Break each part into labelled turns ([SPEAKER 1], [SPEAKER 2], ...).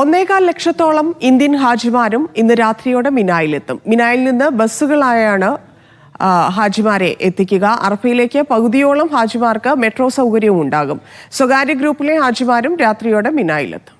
[SPEAKER 1] ഒന്നേകാൽ ലക്ഷത്തോളം ഇന്ത്യൻ ഹാജിമാരും ഇന്ന് രാത്രിയോടെ മിനായിലെത്തും. മിനായിൽ നിന്ന് ബസ്സുകളായാണ് ഹാജിമാരെ എത്തിക്കുക. അറഫയിലേക്ക് പകുതിയോളം ഹാജിമാർക്ക് മെട്രോ സൗകര്യവും ഉണ്ടാകും. സ്വകാര്യ ഗ്രൂപ്പിലെ ഹാജിമാരും രാത്രിയോടെ മിനായിലെത്തും.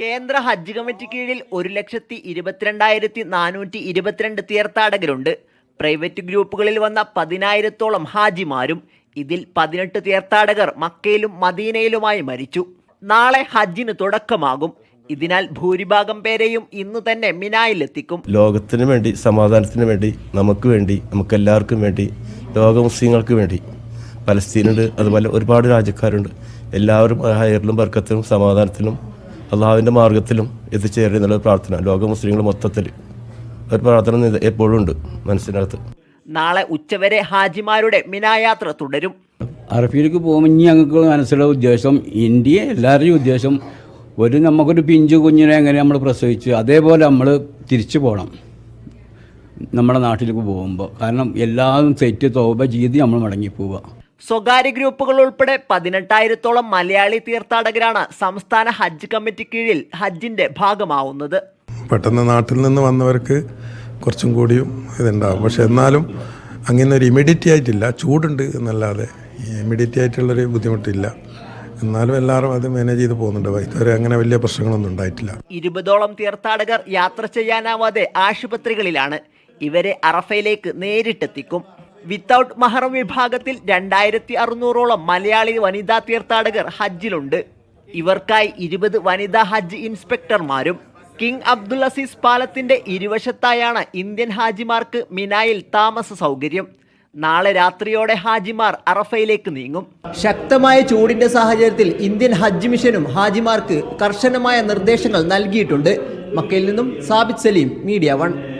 [SPEAKER 2] കേന്ദ്ര ഹജ്ജ് കമ്മിറ്റി കീഴിൽ ഒരു ലക്ഷത്തി ഇരുപത്തിരണ്ടായിരത്തി നാനൂറ്റി ഇരുപത്തിരണ്ട് തീർത്ഥാടകരുണ്ട്. പ്രൈവറ്റ് ഗ്രൂപ്പുകളിൽ വന്ന പതിനായിരത്തോളം ഹാജിമാരും ഇതിൽ പതിനെട്ട് തീർത്ഥാടകർ മക്കയിലും മദീനയിലുമായി മരിച്ചു. നാളെ ഹജ്ജിന് തുടക്കമാകും. ഇതിനാൽ ഭൂരിഭാഗം പേരെയും ഇന്ന് തന്നെ മിനായിലെത്തിക്കും.
[SPEAKER 3] ലോകത്തിന് വേണ്ടി സമാധാനത്തിന് വേണ്ടി നമുക്ക് വേണ്ടി നമുക്ക് എല്ലാവർക്കും വേണ്ടി ലോക മുസ്ലിങ്ങൾക്ക് വേണ്ടി. പലസ്തീനുണ്ട് അതുപോലെ ഒരുപാട് രാജ്യക്കാരുണ്ട്. എല്ലാവരും ഹയറിലും ബർക്കത്തിലും സമാധാനത്തിലും അള്ളാഹുവിന്റെ മാർഗത്തിലും എത്തിച്ചേരണം എന്നുള്ള പ്രാർത്ഥന. ലോക മുസ്ലിങ്ങൾ മൊത്തത്തിൽ ഒരു പ്രാർത്ഥന എപ്പോഴും ഉണ്ട് മനസ്സിനകത്ത്.
[SPEAKER 2] നാളെ ഉച്ചവരെ ഹാജിമാരുടെ മിനായാത്ര തുടരും.
[SPEAKER 4] അറഫിയിലേക്ക് പോകുമ്പോൾ ഇനി ഞങ്ങൾക്ക് മനസ്സിലുള്ള ഉദ്ദേശം ഇന്ത്യ എല്ലാവരുടെയും ഉദ്ദേശം ഒരു നമുക്കൊരു പിഞ്ചു കുഞ്ഞിനെ എങ്ങനെ നമ്മൾ പ്രസവിച്ചു അതേപോലെ നമ്മൾ തിരിച്ചു പോകണം നമ്മുടെ നാട്ടിലേക്ക് പോകുമ്പോൾ കാരണം എല്ലാതും സെറ്റ് തോപ ചെയ്ത് നമ്മൾ മടങ്ങി പോവുക
[SPEAKER 2] സ്വകാര്യ ഗ്രൂപ്പുകൾ ഉൾപ്പെടെ പതിനെട്ടായിരത്തോളം മലയാളി തീർത്ഥാടകരാണ് സംസ്ഥാന ഹജ്ജ് കമ്മിറ്റി കീഴിൽ ഹജ്ജിന്റെ ഭാഗമാവുന്നത്.
[SPEAKER 5] പെട്ടെന്ന് നാട്ടിൽ നിന്ന് വന്നവർക്ക് കുറച്ചും കൂടിയും ഇതുണ്ടാകും പക്ഷെ എന്നാലും അങ്ങനെ ഒരു ഇമ്മീഡിയറ്റ് ആയിട്ടില്ല. ചൂടുണ്ട് എന്നല്ലാതെ ഇമ്മീഡിയറ്റ് ആയിട്ടുള്ളൊരു ബുദ്ധിമുട്ടില്ല. എന്നാലും എല്ലാവരും അത് മാനേജ് ചെയ്ത് പോകുന്നുണ്ട്. ഇതുവരെ അങ്ങനെ വലിയ പ്രശ്നങ്ങളൊന്നും ഉണ്ടായിട്ടില്ല.
[SPEAKER 2] ഇരുപതോളം തീർത്ഥാടകർ യാത്ര ചെയ്യാനാവാതെ ആശുപത്രികളിലാണ്. ഇവരെ അറഫയിലേക്ക് നേരിട്ടെത്തിക്കും. വിത്തൗട്ട് മഹറം വിഭാഗത്തിൽ രണ്ടായിരത്തി അറുന്നൂറോളം മലയാളി വനിതാ തീർത്ഥാടകർ ഹജ്ജിലുണ്ട്. ഇവർക്കായി ഇരുപത് വനിതാ ഹജ്ജ് ഇൻസ്പെക്ടർമാരും കിങ് അബ്ദുൽ അസീസ് പാലത്തിന്റെ ഇരുവശത്തായാണ് ഇന്ത്യൻ ഹാജിമാർക്ക് മിനായിൽ താമസ സൗകര്യം. നാളെ രാത്രിയോടെ ഹാജിമാർ അറഫയിലേക്ക് നീങ്ങും. ശക്തമായ ചൂടിന്റെ സാഹചര്യത്തിൽ ഇന്ത്യൻ ഹജ്ജ് മിഷനും ഹാജിമാർക്ക് കർശനമായ നിർദ്ദേശങ്ങൾ നൽകിയിട്ടുണ്ട്. മക്കയിൽ നിന്നും സാബിത് സലീം മീഡിയ വൺ.